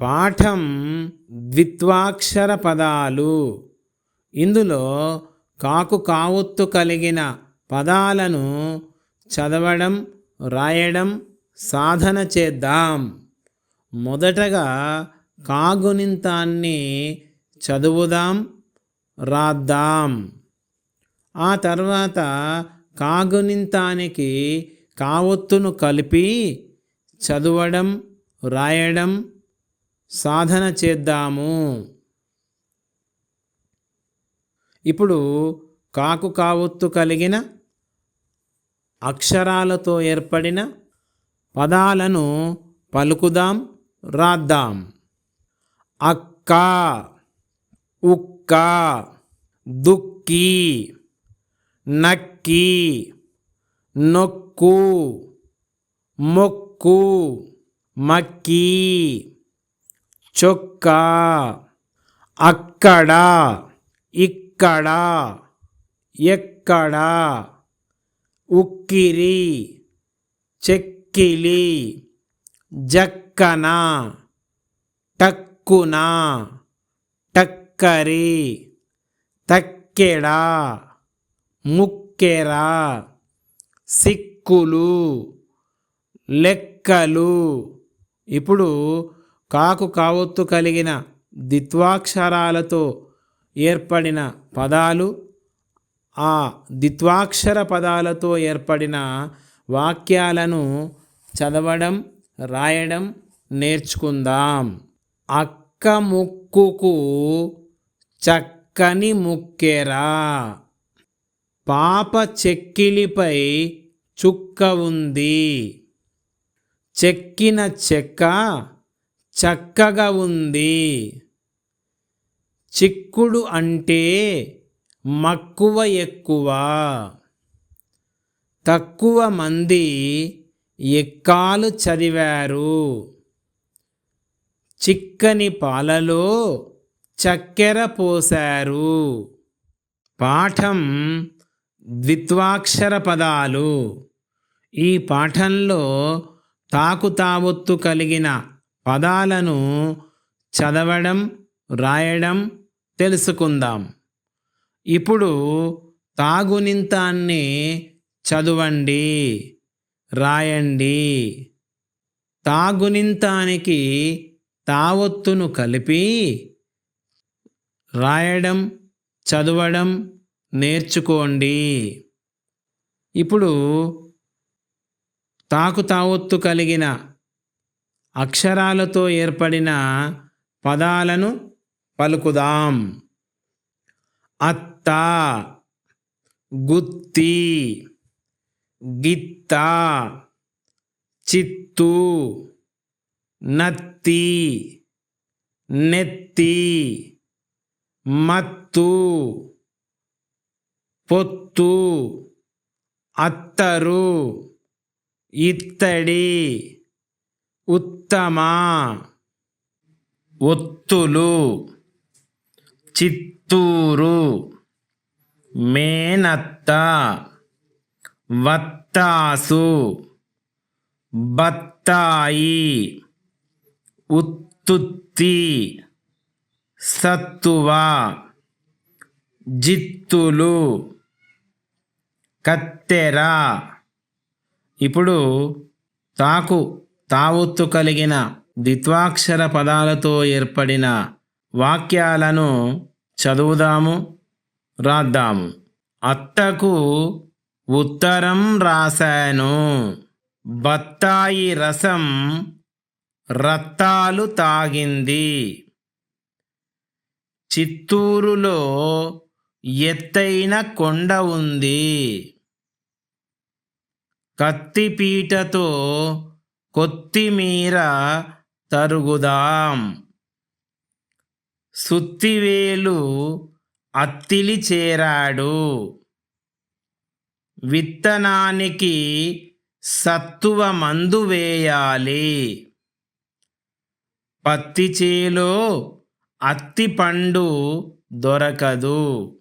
పాఠం ద్విత్వాక్షర పదాలు ఇందులో కాకు కావొత్తు కలిగిన పదాలను చదవడం రాయడం సాధన చేద్దాం. మొదటగా కాగునింతాన్ని చదువుదాం రాద్దాం. ఆ తర్వాత కాగునింతానికి కావొత్తును కలిపి చదవడం రాయడం సాధన చేద్దాము. ఇప్పుడు కాకు కావొత్తు కలిగిన అక్షరాలతో ఏర్పడిన పదాలను పలుకుదాం రాద్దాం. అక్క ఉక్క దుక్కి నక్కి నొక్కు మొక్కు మక్కి. చొక్కా. అక్కడ. ఇక్కడ. ఎక్కడ. ఉక్కిరి. చెక్కిలి. జక్కన. టక్కున. టక్కరి. తక్కెడ. ముక్కెర. సిక్కులు. లెక్కలు. ఇప్పుడు కాకు కావొత్తు కలిగిన ద్విత్వాక్షరాలతో ఏర్పడిన పదాలు ఆ ద్విత్వాక్షర పదాలతో ఏర్పడిన వాక్యాలను చదవడం రాయడం నేర్చుకుందాం. అక్క ముక్కుకు చక్కని ముక్కెరా. పాప చెక్కిలిపై చుక్క ఉంది. చెక్కిన చెక్క చక్కగా ఉంది. చిక్కుడు అంటే మక్కువ ఎక్కువ. తక్కువ మంది ఎక్కాలు చదివారు. చిక్కని పాలలో చక్కెర పోశారు. పాఠం ద్విత్వాక్షర పదాలు. ఈ పాఠంలో తాకు తావొత్తు కలిగిన పదాలను చదవడం రాయడం తెలుసుకుందాం. ఇప్పుడు తాగునింతాన్ని చదవండి రాయండి. తాగునింతానికి తావొత్తును కలిపి రాయడం చదవడం నేర్చుకోండి. ఇప్పుడు తాకు తావొత్తు కలిగిన అక్షరాలతో ఏర్పడిన పదాలను పలుకుదాం. అత్త గుత్తి గిత్త చిత్తు నత్తి నెత్తి మత్తు పొత్తు అత్తరు ఇత్తడి. ఉత్తమ. ఒత్తులు. చిత్తూరు. మేనత్త. వత్తాసు. బత్తాయి. ఉత్తుత్తి. సత్తువ. జిత్తులు. కత్తెర. ఇప్పుడు తాకు. తావొత్తు కలిగిన ద్విత్వాక్షర పదాలతో ఏర్పడిన వాక్యాలను చదువుదాము రాద్దాము. అత్తకు ఉత్తరం రాశాను. బత్తాయి రసం రత్తాలు తాగింది. చిత్తూరులో ఎత్తైన కొండ ఉంది. కత్తిపీటతో కొత్తిమీర తరుగుదాం. సుత్తివేలు అత్తిలి చేరాడు. విత్తనానికి సత్తువ మందు వేయాలి. పత్తి చేలో అత్తి పండు దొరకదు.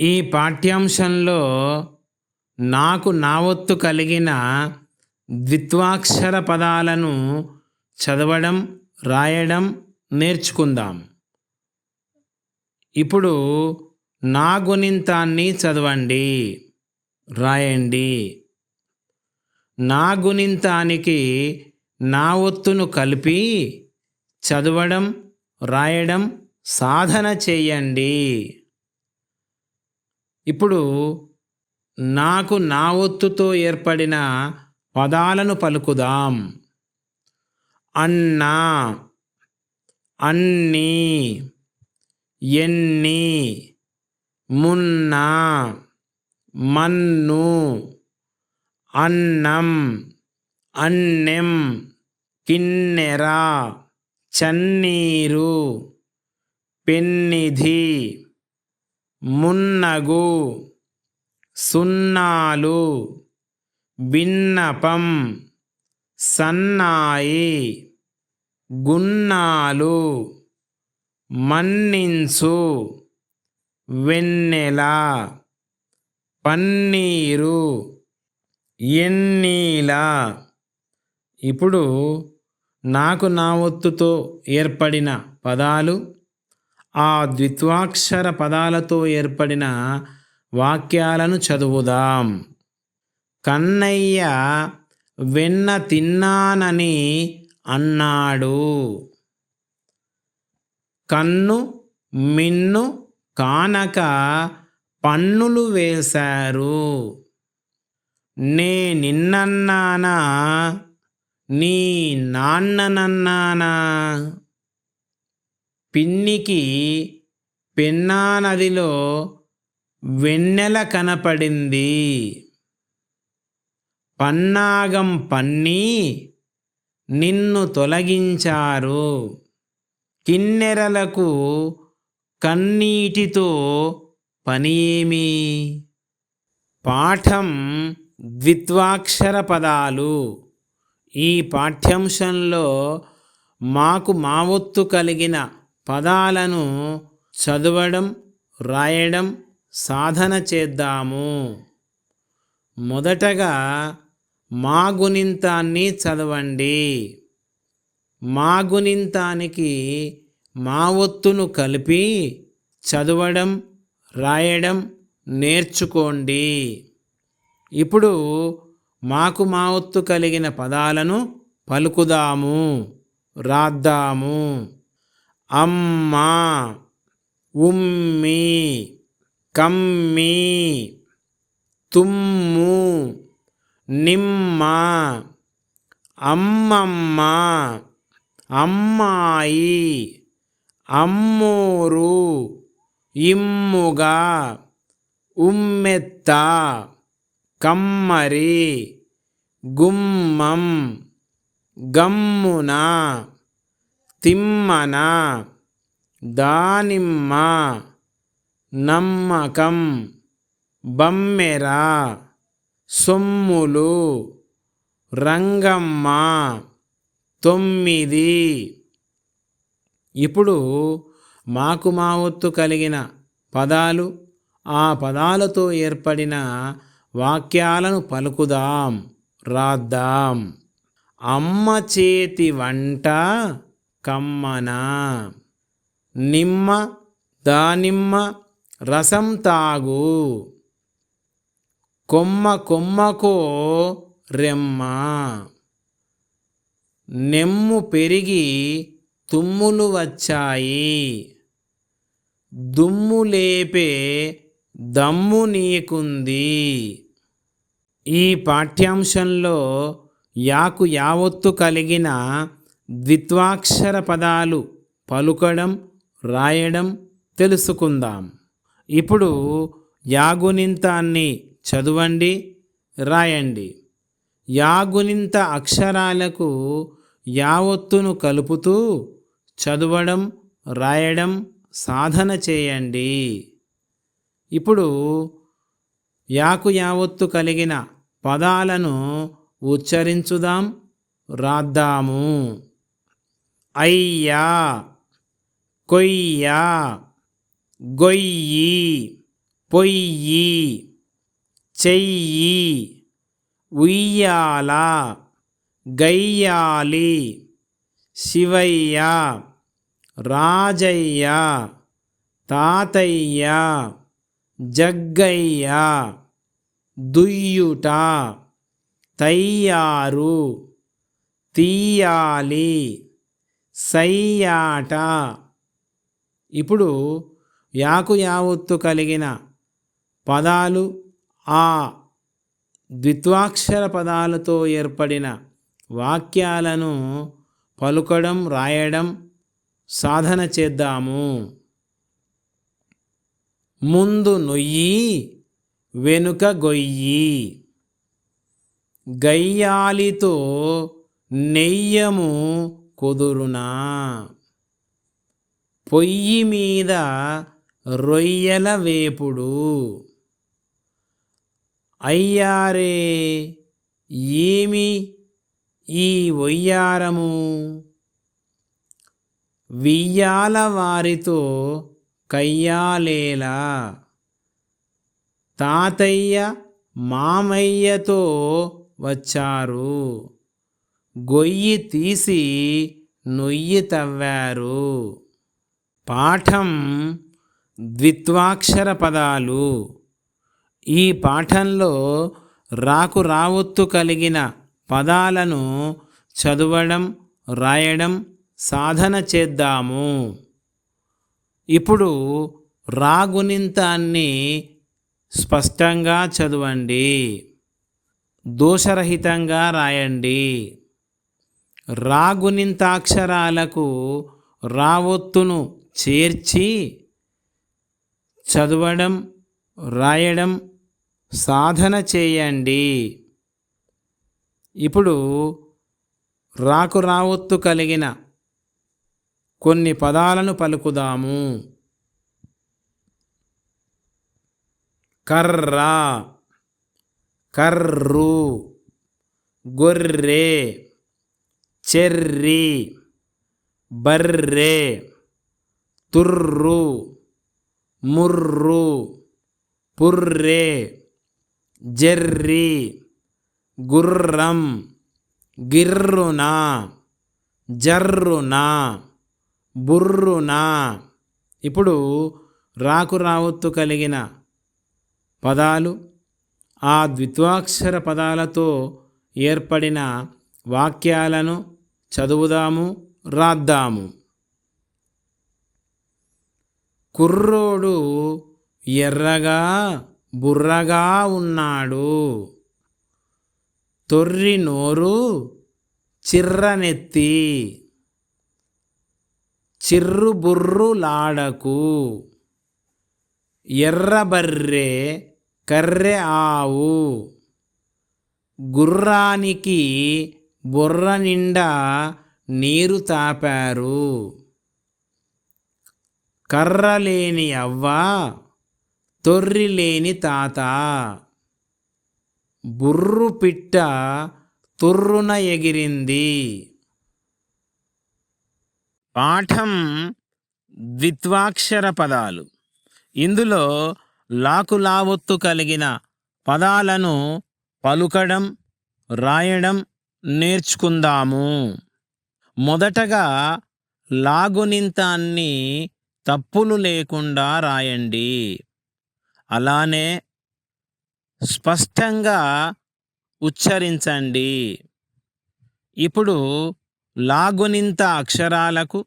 ఈ పాఠ్యాంశంలో నాకు నా ఒత్తు కలిగిన ద్విత్వాక్షర పదాలను చదవడం రాయడం నేర్చుకుందాం. ఇప్పుడు నా గుణింతాన్ని చదవండి. రాయండి. నా గుణింతానికి నా ఒత్తును కలిపి చదవడం రాయడం సాధన చేయండి. ఇప్పుడు నాకు నా ఒత్తుతో ఏర్పడిన పదాలను పలుకుదాం. అన్నా అన్నీ ఎన్ని మున్న మన్ను అన్నం అన్నెం కిన్నెర చన్నీరు పెన్నిధి మున్నగు సున్నాలు విన్నపం సన్నాయి గున్నాలు మన్నించు వెన్నెల పన్నీరు ఎన్నీల. ఇప్పుడు నాకు నా ఒత్తుతో ఏర్పడిన పదాలు ఆ ద్విత్వాక్షర పదాలతో ఏర్పడిన వాక్యాలను చదువుదాం. కన్నయ్య వెన్న తిన్నానని అన్నాడు. కన్ను మిన్ను కానక పన్నులు వేశారు. నే నిన్నన్నానా? నీ నాన్ననన్నానా? పిన్నికి పెన్నా నదిలో వెన్నెల కనపడింది. పన్నాగం పన్ని నిన్ను తొలగించారు. కిన్నెరలకు కన్నీటితో పనేమి పాఠం ద్విత్వాక్షర పదాలు. ఈ పాఠ్యాంశంలో మాకు మావొత్తు కలిగిన పదాలను చదవడం రాయడం సాధన చేద్దాము. మొదటగా మా గుణింతాన్ని చదవండి. మా గుణింతానికి మా ఒత్తును కలిపి చదవడం రాయడం నేర్చుకోండి. ఇప్పుడు మాకు మా ఒత్తు కలిగిన పదాలను పలుకుదాము రాద్దాము. అమ్మ ఉమ్మి కమ్మి తుమ్ము నిమ్మ అమ్మమ్మ అమ్మాయి అమ్మూరు ఇమ్ముగా ఉమ్మెత్త కమ్మరి గుమ్మం గమ్మున తిమ్మన దానిమ్మ నమ్మకం బమ్మెర సొమ్ములు. రంగమ్మ తొమ్మిది. ఇప్పుడు మాకు మావత్తు కలిగిన పదాలు ఆ పదాలతో ఏర్పడిన వాక్యాలను పలుకుదాం రాద్దాం. అమ్మ చేతి వంట కమ్మన. నిమ్మ దానిమ్మ రసం తాగు. కొమ్మ కొమ్మకో రెమ్మ. నెమ్ము పెరిగి తుమ్ములు వచ్చాయి. దుమ్ము లేపే దమ్ము నీకుంది. ఈ పాఠ్యాంశంలో యాకు యావత్తు కలిగిన ద్విత్వాక్షర పదాలు పలుకడం రాయడం తెలుసుకుందాం. ఇప్పుడు యాగునింతాన్ని చదవండి రాయండి. యాగునింత అక్షరాలకు యావత్తును కలుపుతూ చదవడం రాయడం సాధన చేయండి. ఇప్పుడు యాకు యావత్తు కలిగిన పదాలను ఉచ్చరించుదాం రాద్దాము. అయ్యా కొయ్యా గొయ్యి పొయ్యి. చెయ్యి ఉయ్యాల గయ్యాలి శివయ్య రాజయ్య తాతయ్య జగ్గయ్య దుయ్యుట తయ్యారు తీయాలి సయ్యాట. ఇప్పుడు యాకు యావత్తు కలిగిన పదాలు ఆ ద్విత్వాక్షర పదాలతో ఏర్పడిన వాక్యాలను పలుకడం రాయడం సాధన చేద్దాము. ముందు నొయ్యి వెనుక గొయ్యి. గయ్యాలితో నెయ్యము కుదురునా? పొయ్యి మీద రొయ్యల వేపుడు. అయ్యారే ఏమి ఈ వయ్యారము? వియ్యాల వారితో కయ్యాలేలా? తాతయ్య మామయ్యతో వచ్చారు. గొయ్యి తీసి నొయ్యి తవ్వారు. పాఠం ద్విత్వాక్షర పదాలు. ఈ పాఠంలో రాకు రావొత్తు కలిగిన పదాలను చదవడం రాయడం సాధన చేద్దాము. ఇప్పుడు రాగునింతాన్ని స్పష్టంగా చదవండి. దోషరహితంగా రాయండి. రాగునింతాక్షరాలకు రావొత్తును చేర్చి చదవడం రాయడం సాధన చేయండి. ఇప్పుడు రాకు రావొత్తు కలిగిన కొన్ని పదాలను పలుకుదాము. కర్ర కర్రు గొర్రె చెర్రి బర్రె తుర్రు ముర్రు పుర్రే. జెర్రి గుర్రం గిర్రున జర్రున బుర్రున. ఇప్పుడు రాకు రావత్తు కలిగిన పదాలు ఆ ద్విత్వాక్షర పదాలతో ఏర్పడిన వాక్యాలను చదువుదాము రాద్దాము. కుర్రోడు ఎర్రగా బుర్రగా ఉన్నాడు. తొర్రి నోరు చిర్రనెత్తి చిర్రుబుర్రులాడకు ఎర్రబర్రె కర్రె ఆవు. గుర్రానికి బుర్ర నిండా నీరు తాపారు. కర్రలేని అవ్వ తొర్రి లేని తాత. బుర్రు పిట్ట తుర్రున ఎగిరింది. పాఠం ద్విత్వాక్షర పదాలు. ఇందులో లాకులావొత్తు కలిగిన పదాలను పలుకడం రాయడం నేర్చుకుందాము. మొదటగా లాగునింతాన్ని తప్పులు లేకుండా రాయండి. అలానే స్పష్టంగా ఉచ్చరించండి. ఇప్పుడు లాగునింత అక్షరాలకు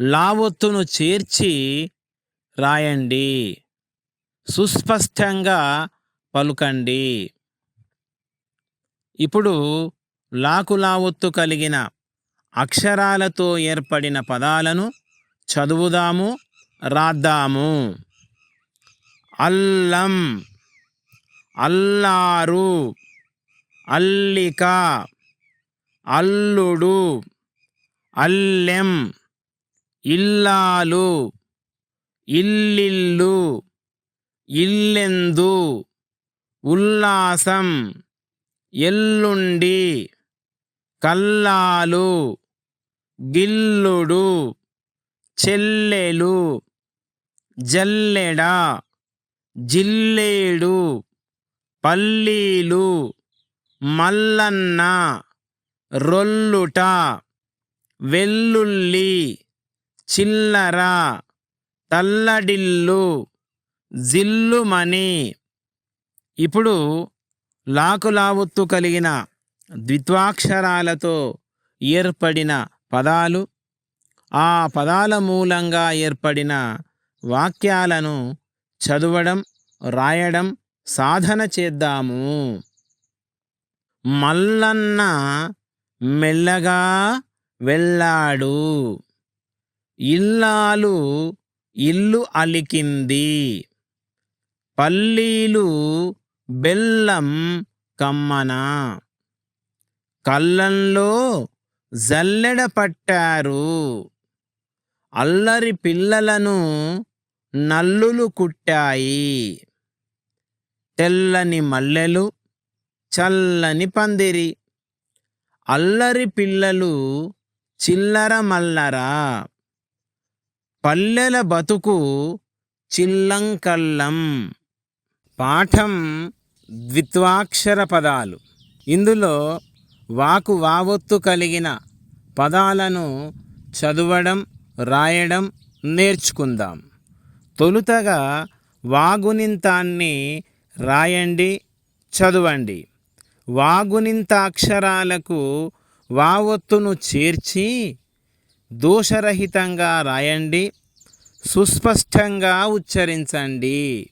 లావొత్తును చేర్చి రాయండి. సుస్పష్టంగా పలుకండి. ఇప్పుడు లాకులావొత్తు కలిగిన అక్షరాలతో ఏర్పడిన పదాలను చదువుదాము రాద్దాము. అల్లం అల్లారు అల్లిక అల్లుడు అల్లెం ఇల్లాలు ఇల్లిల్లు ఇల్లెందు ఉల్లాసం ఎల్లుండి కల్లాలు గిల్లుడు చెల్లెలు జల్లెడ. జిల్లేడు పల్లీలు మల్లన్న రొల్లుట వెల్లుల్లి చిల్లర తల్లడిల్లు జిల్లుమని ఇప్పుడు లాకులావుత్తు కలిగిన ద్విత్వాక్షరాలతో ఏర్పడిన పదాలు ఆ పదాల మూలంగా ఏర్పడిన వాక్యాలను చదవడం రాయడం సాధన చేద్దాము. మల్లన్న మెల్లగా వెళ్ళాడు. ఇల్లాలు ఇల్లు అలికింది. పల్లీలు బెల్లం కమ్మన. కళ్ళంలో జల్లెడ పట్టారు. అల్లరి పిల్లలను నల్లులు కుట్టాయి. తెల్లని మల్లెలు చల్లని పందిరి. అల్లరి పిల్లలు చిల్లర మల్లరా. పల్లెల బతుకు చిల్లంకల్లం పాఠం ద్విత్వాక్షర పదాలు. ఇందులో వాకు వావొత్తు కలిగిన పదాలను చదవడం రాయడం నేర్చుకుందాం. తొలుతగా వాగునింతాన్ని రాయండి చదవండి. వాగునింత అక్షరాలకు వావొత్తును చేర్చి దోషరహితంగా రాయండి సుస్పష్టంగా ఉచ్చరించండి.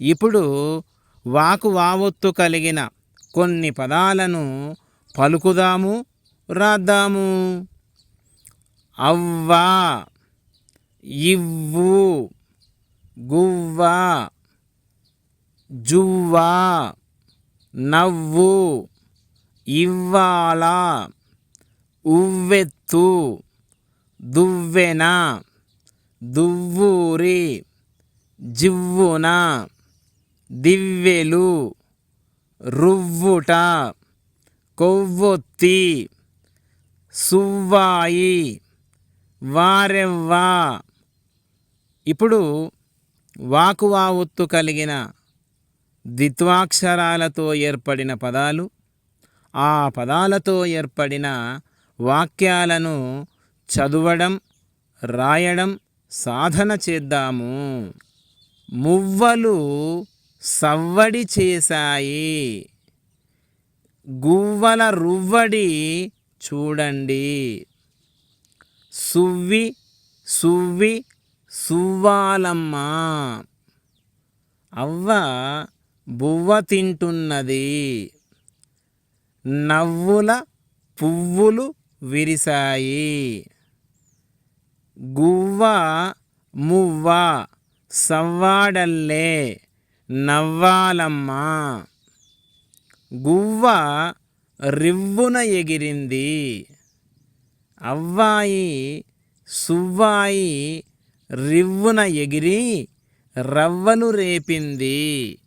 ఇప్పుడు వాకు వావొత్తు కలిగిన కొన్ని పదాలను పలుకుదాము రాద్దాము. అవ్వా ఇవ్వు. గువ్వ జువ్వ నవ్వు ఇవ్వాల ఉవ్వెత్తు దువ్వెన దువ్వూరి జివ్వున దివ్వెలు రువ్వుట కొవ్వొత్తి సువ్వాయి వారెవ్వా. ఇప్పుడు వాకువా ఒత్తు కలిగిన ద్విత్వాక్షరాలతో ఏర్పడిన పదాలు ఆ పదాలతో ఏర్పడిన వాక్యాలను చదవడం రాయడం సాధన చేద్దాము. మువ్వలు సవ్వడి చేశాయి. గువ్వల రువ్వడి చూడండి. సువ్వి సువ్వి సువ్వాలమ్మ అవ్వ బువ్వ తింటున్నది. నవ్వుల పువ్వులు విరిశాయి. గువ్వ మువ్వ సవ్వాడల్లే నవ్వాలమ్మ. గువ్వ రివ్వున ఎగిరింది. అవ్వాయి సువ్వాయి రివ్వున ఎగిరి రవ్వను రేపింది.